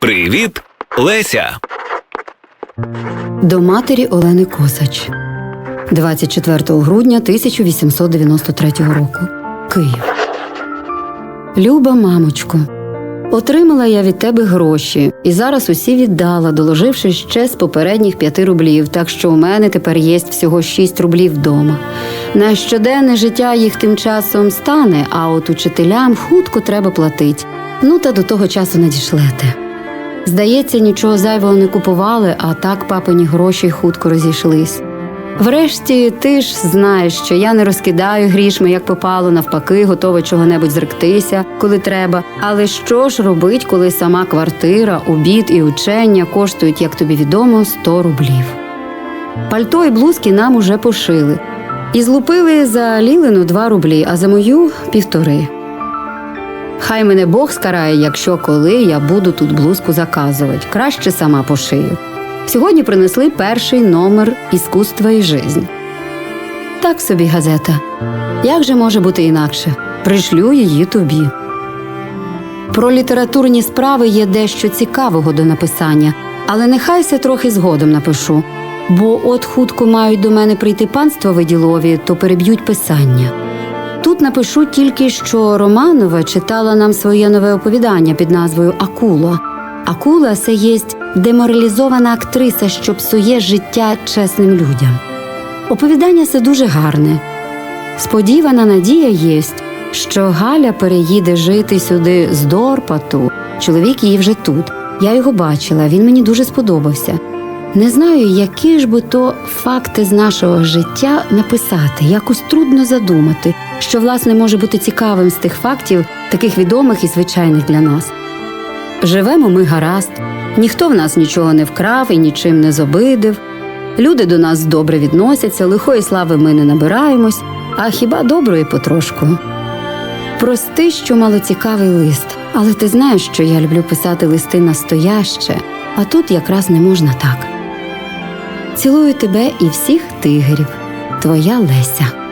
Привіт, Леся. До матері Олени Косач 24 грудня 1893 року. Київ. Люба мамочко. Отримала я від тебе гроші і зараз усі віддала, доложивши ще з попередніх п'яти рублів, так що у мене тепер є всього шість рублів вдома. На щоденне життя їх тим часом стане, а от учителям хутко треба платить. Ну та до того часу надішлете. Здається, нічого зайвого не купували, а так папині гроші хутко розійшлись. Врешті ти ж знаєш, що я не розкидаю грішми, як попало, навпаки, готова чого-небудь зректися, коли треба. Але що ж робить, коли сама квартира, обід і учення коштують, як тобі відомо, 100 рублів? Пальто і блузки нам уже пошили. І злупили за Лілину 2 рублі, а за мою півтори. Хай мене Бог скарає, якщо коли я буду тут блузку заказувати. Краще сама пошию. Сьогодні принесли перший номер іскусства і жизнь. Так собі газета. Як же може бути інакше? Пришлю її тобі. Про літературні справи є дещо цікавого до написання, але нехай се трохи згодом напишу. Бо от хутко мають до мене прийти панства виділові, то переб'ють писання. Тут напишу тільки, що Романова читала нам своє нове оповідання під назвою Акула. Акула це єсть деморалізована актриса, що псує життя чесним людям. Оповідання це дуже гарне. Сподівана надія єсть, що Галя переїде жити сюди з Дорпату. Чоловік її вже тут. Я його бачила, він мені дуже сподобався. Не знаю, які ж би то факти з нашого життя написати, якось трудно задумати, що власне може бути цікавим з тих фактів, таких відомих і звичайних для нас. Живемо ми гаразд, ніхто в нас нічого не вкрав і нічим не зобидив. Люди до нас добре відносяться, лихої слави ми не набираємось, а хіба доброї потрошку. Прости, що малоцікавий лист, але ти знаєш, що я люблю писати листи настояще, а тут якраз не можна так. Цілую тебе і всіх тигрів, твоя Леся.